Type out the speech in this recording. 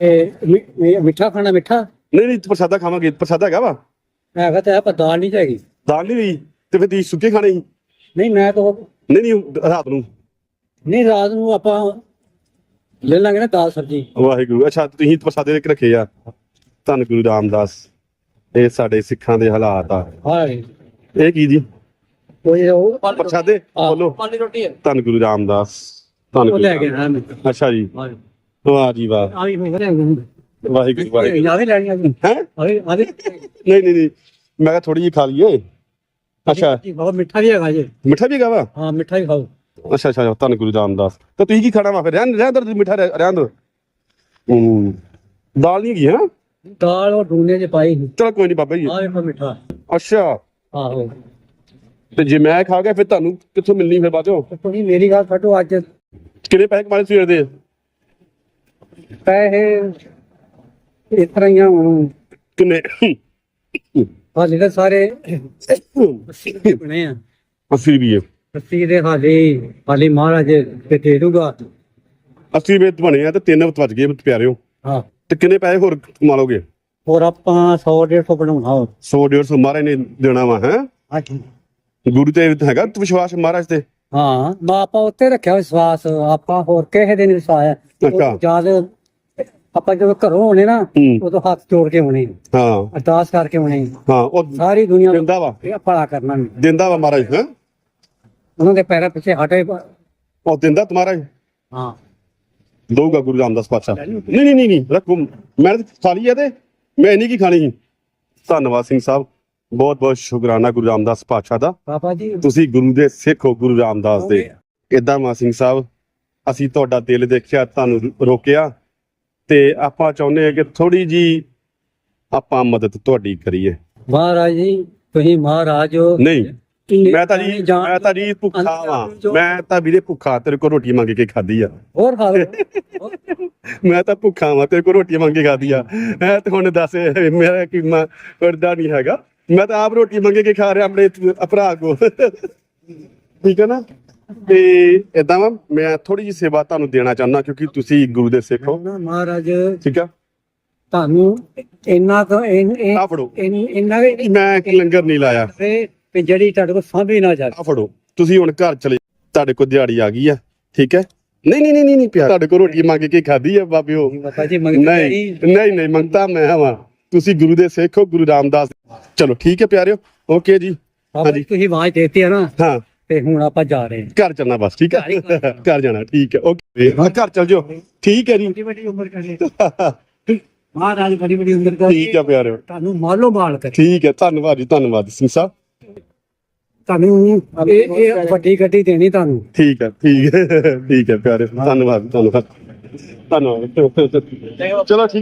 ਇਹ ਮਿ- ਮਿ- ਮਿੱਠਾ ਖਾਣਾ ਮਿੱਠਾ? ਨਹੀਂ ਨਹੀਂ ਪ੍ਰਸ਼ਾਦਾ ਖਾਵਾਂਗੇ ਪ੍ਰਸ਼ਾਦਾ ਹੈਗਾ ਵਾ। ਹੈਗਾ ਤਾਂ ਹੈ ਪਰ ਦਾਲ ਨਹੀਂ ਚਾਹੀਦੀ ਦਾਲ ਨਹੀਂ ਰਹੀ ਤੇ ਫਿਰ ਤੁਸੀਂ ਸੁੱਕੇ ਖਾਣੇ ਸੀ? ਨਹੀਂ ਮੈਂ ਤਾਂ ਨਹੀਂ ਨਹੀਂ ਰਾਤ ਨੂੰ। ਨਹੀਂ ਰਾਤ ਨੂੰ ਆਪਾਂ ਲੈ ਲਾਂਗੇ ਨਾ ਦਾਲ ਸਬਜੀ। ਵਾਹਿਗੁਰੂ ਅੱਛਾ ਤੁਸੀਂ ਪ੍ਰਸ਼ਾਦੇ ਦੇ ਰੱਖੇ ਆ। ਧੰਨ ਗੁਰੂ ਰਾਮਦਾਸ ਇਹ ਸਾਡੇ ਸਿੱਖਾਂ ਦੇ ਹਾਲਾਤ ਆ। ਹਾਂ ਇਹ ਕੀ ਜੀ? ਉਹ ਇਹ ਉਹ ਪ੍ਰਸ਼ਾਦੇ? ਬੋਲੋ। ਪਾਲੀ ਰੋਟੀ ਹੈ। ਧੰਨ ਗੁਰੂ ਰਾਮਦਾਸ ਧੰਨ ਉਹ ਗੁਰੂ ਲੈ ਕੇ ਆਣਾ ਮੈਂ ਰਾਮ- ਅੱਛਾ ਜੀ। ਹਾਂ ਵਾਹ ਜੀ ਵਾਹ। ਆ ਵੀ ਹੋ ਰਿਹਾ ਹੈ ਵਾਹਿਗੁਰੂ ਵਾਹਿਗੁਰੂ। ਯਾਦ ਲੈਣੀ ਆ ਹੈ? ਅਰੇ ਆਦੇ ਨਹੀਂ ਨਹੀਂ ਨਹੀਂ। ਮੈਂ ਕਿਹਾ ਥੋੜੀ ਜਿਹੀ ਖਾ ਲਈਏ। ਅੱਛਾ। ਬਹੁਤ ਮਿੱਠਾ ਵੀ ਹੈਗਾ ਜੀ। ਮਿੱਠਾ ਵੀ ਹੈਗਾ ਵਾ? ਹਾਂ ਮਿੱਠਾ ਵੀ ਖਾਓ। ਅੱਛਾ ਅੱਛਾ ਧੰਨ ਗੁਰੂ ਰਾਮਦਾਸ। ਤੇ ਤੁਸੀਂ ਕੀ ਖਾਣਾ ਵਾ ਫਿਰ? ਰਹਿਣ ਰਹਿਣ ਦੋ ਮਿੱਠਾ ਰਹਿ- ਰਹਿਣ ਦੋ। ਹੂੰ। ਦਾਲ ਨਹੀਂ ਹੈਗੀ ਹੈ? ਦਾਲ ਉਹ ਡੂਨੇ ਚ ਪਾਈ ਚਲ ਕੋਈ ਨਹੀਂ ਬਾਬਾ ਜੀ। ਆ ਵੇਖੋ ਮਿੱਠਾ। ਅੱਛਾ। ਆਹੋ। ਤੇ ਜੇ ਮੈਂ ਖਾ ਗਿਆ ਫਿਰ ਤੁਹਾਨੂੰ ਕਿੱਥੋਂ ਮਿਲਣੀ ਫਿਰ ਬਾਅਦੋਂ ਤੁਸੀਂ ਮੇਰੀ ਗੱਲ ਛੱਡੋ ਅੱਜ। ਕਿੰਨੇ ਪੈਸੇ ਕਮਾਏ ਸਵੇਰ ਦੇ? ਪੈਸੇ ਇਸ ਤਰ੍ਹਾਂ ਹੀ ਆ ਹੁਣ। ਕਿੰਨੇ? ਹਾਲੇ ਤਾਂ ਸਾਰੇ ਰੁਪਏ ਬਣੇ ਆ। 80 ਰੁਪਏ ਅੱਸੀ ਦੇ ਹਾਲੇ ਹਾਲੇ ਮਹਾਰਾਜ ਤੇ ਦੇ ਦੂਗਾ 80 ਰੁਪਏ ਬਣੇ ਆ ਤੇ ਤਿੰਨ ਵੱਜ ਗਏ ਪਿਆਰਿਓ। ਹਾਂ। ਤੇ ਕਿੰਨੇ ਪੈਸੇ ਹੋਰ ਕਮਾ ਲੋਗੇ ਹੋਰ ਆਪਾਂ 100 150 ਬਣਾਉਣਾ ਹੋਰ। 100 150 ਮਹਾਰਾਜ ਨੇ ਦੇਣਾ ਵਾ ਹੈ? ਹਾਂਜੀ। ਗੁਰੂ ਤੇ ਹੈਗਾ ਵਿਸ਼ਵਾਸ ਮਹਾਰਾਜ ਤੇ? ਹਾਂ ਮੈਂ ਆਪਾਂ ਉੱਤੇ ਰੱਖਿਆ ਵਿਸ਼ਵਾਸ ਆਪਾਂ ਹੋਰ ਕਿਸੇ ਦੇ ਨਹੀਂ ਵਿਸ਼ਵਾਸ। ਅੱਛਾ। ਜਦ ਆਪਾਂ ਜਦੋਂ ਘਰੋਂ ਹੋਣੇ ਨਾ ਹੂੰ। ਉਦੋਂ ਹੱਥ ਜੋੜ ਕੇ ਹੋਣੇ ਹਾਂ। ਅਰਦਾਸ ਕਰਕੇ ਹੋਣੇ ਹਾਂ ਉਹ ਸਾਰੀ ਦੁਨੀਆ ਨੂੰ ਦਿੰਦਾ ਵਾ। ਇਹ ਭਲਾ ਕਰਨਾ ਨੀ। ਦਿੰਦਾ ਵਾ ਮਹਾਰਾਜ ਹੈ? ਉਹਨਾਂ ਦੇ ਪੈਰਾਂ ਪਿੱਛੇ ਹਟੇ ਉਹ ਦਿੰਦਾ ਤੁਹਾਰਾ ਹਾਂ? ਦਊਗਾ ਗੁਰੂ ਰਾਮਦਾਸ ਪਾਤਸ਼ਾਹ। ਨਹੀਂ ਨਹੀਂ ਨਹੀਂ ਨਹੀਂ ਰੱਖੋ। ਮੈਂ ਤਾਂ ਖਾ ਲਈ ਆ ਤੇ। ਮੈਂ ਨਹੀਂ ਕੀ ਖਾਣੀ ਸੀ। ਧੰਨਵਾਦ ਸਿੰਘ ਸਾਹਿਬ। ਬਹੁਤ ਬਹੁਤ ਸ਼ੁਕਰਾਨਾ ਗੁਰੂ ਰਾਮਦਾਸ ਪਾਤਸ਼ਾਹ ਦਾ। ਪਾਪਾ ਜੀ। ਤੁਸੀਂ ਗੁਰੂ ਦੇ ਸਿੱਖ ਹੋ ਗੁਰੂ ਰਾਮਦਾਸ ਦੇ। ਇਦਾਂ ਮਾ ਸਿੰਘ ਸਾਹਿਬ ਅਸੀਂ ਤੁਹਾਡਾ ਦਿਲ ਦੇਖਿਆ ਤੁਹਾਨੂੰ ਰੋਕਿਆ। ਤੇ ਆਪਾਂ ਚਾਹੁੰਦੇ ਹਾਂ ਕਿ ਥੋੜੀ ਜੀ ਆਪਾਂ ਮਦਦ ਤੁਹਾਡੀ ਕਰੀਏ। ਮਹਾਰਾਜ ਜੀ ਤੁਸੀਂ ਮਹਾਰਾਜ ਹੋ। ਨਹੀਂ ਮੈਂ ਤਾਂ ਜੀ ਮੈਂ ਤਾਂ ਜੀ ਭੁੱਖਾ ਵਾਂ। ਮੈਂ ਤਾਂ ਵੀਰੇ ਭੁੱਖਾ ਤੇਰੇ ਕੋਲ ਰੋਟੀ ਮੰਗ ਕੇ ਖਾਧੀ ਆ। ਹੋਰ ਖਾ ਮੈਂ ਤਾਂ ਭੁੱਖਾ ਵਾਂ ਤੇਰੇ ਕੋਲ ਰੋਟੀ ਮੰਗ ਕੇ ਖਾਧੀ ਆ। ਐ ਤੇ ਹੁਣ ਦੱਸ ਮੇਰਾ ਕੀ ਮੈਂ ਕਰਦਾ ਨਹੀਂ ਹੈਗਾ। ਮੈਂ ਤਾਂ ਆਪ ਰੋਟੀ ਮੰਗੇ ਕੇ ਖਾ ਰਿਹਾ ਆਪਣੇ ਭਰਾ ਕੋ ਠੀਕ ਹੈ ਨਾ? ਤੇ ਇਦਾਂ ਵਾ ਮੈਂ ਥੋੜੀ ਜੀ ਸੇਵਾ ਤੁਹਾਨੂੰ ਦੇਣਾ ਚਾਹੁੰਦਾ ਕਿਉਂਕਿ ਤੁਸੀਂ ਗੁਰੂ ਦੇ ਸਿੱਖ ਹੋ। ਨਾ ਮਹਾਰਾਜ ਠੀਕ ਆ? ਤੁਹਾਨੂੰ ਇੰਨਾ ਤਾਂ ਇਹ ਆ ਫੜੋ। ਇੰਨਾ ਮੈਂ ਇੱਕ ਲੰਗਰ ਨਹੀਂ ਲਾਇਆ। ਤੇ ਜਿਹੜੀ ਤੁਹਾਡੇ ਕੋਲ ਸਾਂਭੀ ਨਾ ਆ ਫੜੋ। ਤੁਸੀਂ ਹੁਣ ਘਰ ਚਲੇ ਤੁਹਾਡੇ ਕੋਲ ਦਿਹਾੜੀ ਆ ਗਈ ਆ। ਠੀਕ ਹੈ? ਨਹੀਂ ਨਹੀਂ ਨਹੀਂ ਨਹੀਂ ਪਿਆ ਤੁਹਾਡੇ ਕੋਲ ਰੋਟੀ ਮੰਗ ਕੇ ਖਾਧੀ ਆ ਬਾਬਿਓ ਜੀ ਨਹੀਂ ਨਹੀਂ ਨਹੀਂ ਮੰਗਤਾ ਮੈਂ ਹਾਂ ਤੁਸੀਂ ਗੁਰੂ ਦੇ ਸਿੱਖ ਹੋ ਗੁਰੂ ਰਾਮਦਾਸ। ਚਲੋ ਠੀਕ ਹੈ ਪਿਆਰਿਓ। ਓਕੇ ਜੀ। ਜੀ ਤੁਸੀਂ ਆਵਾਜ਼ ਦੇਤੀ ਹੈ ਨਾ। ਹਾਂ। ਤੇ ਹੁਣ ਆਪਾਂ ਜਾ ਰਹੇ ਹਾਂ। ਘਰ ਚੱਲਣਾ ਬਸ ਠੀਕ ਘਰ ਹੀ ਹੈ ਘਰ ਜਾਣਾ ਠੀਕ ਹੈ ਓਕੇ ਹਾਂ ਘਰ ਚੱਲ ਜਾਓ। ਠੀਕ ਹੈ ਜੀ। ਵੱਡੀ ਵੱਡੀ ਉਮਰ ਕਰੇ। ਮਹਾਰਾਜ ਬੜੀ ਵੱਡੀ ਉਮਰ ਕਰੇ। ਠੀਕ ਹੈ ਪਿਆਰਿਓ। ਤੁਹਾਨੂੰ ਮਾਲੋ ਮਾਲ ਕਰੇ। ਠੀਕ ਹੈ ਧੰਨਵਾਦ ਜੀ ਧੰਨਵਾਦ ਸਿੰਘ ਸਾਹਿਬ। ਤੁਹਾਨੂੰ ਇਹ ਇਹ ਵੱਡੀ ਗੱਡੀ ਦੇਣੀ ਤੁਹਾਨੂੰ। ਠੀਕ ਹੈ ਠੀਕ ਹੈ ਠੀਕ ਹੈ ਪਿਆਰਿਓ ਧੰਨਵਾਦ ਧੰਨਵਾਦ। ਧੰਨਵਾਦ। ਚਲੋ ਠੀਕ ਹੈ।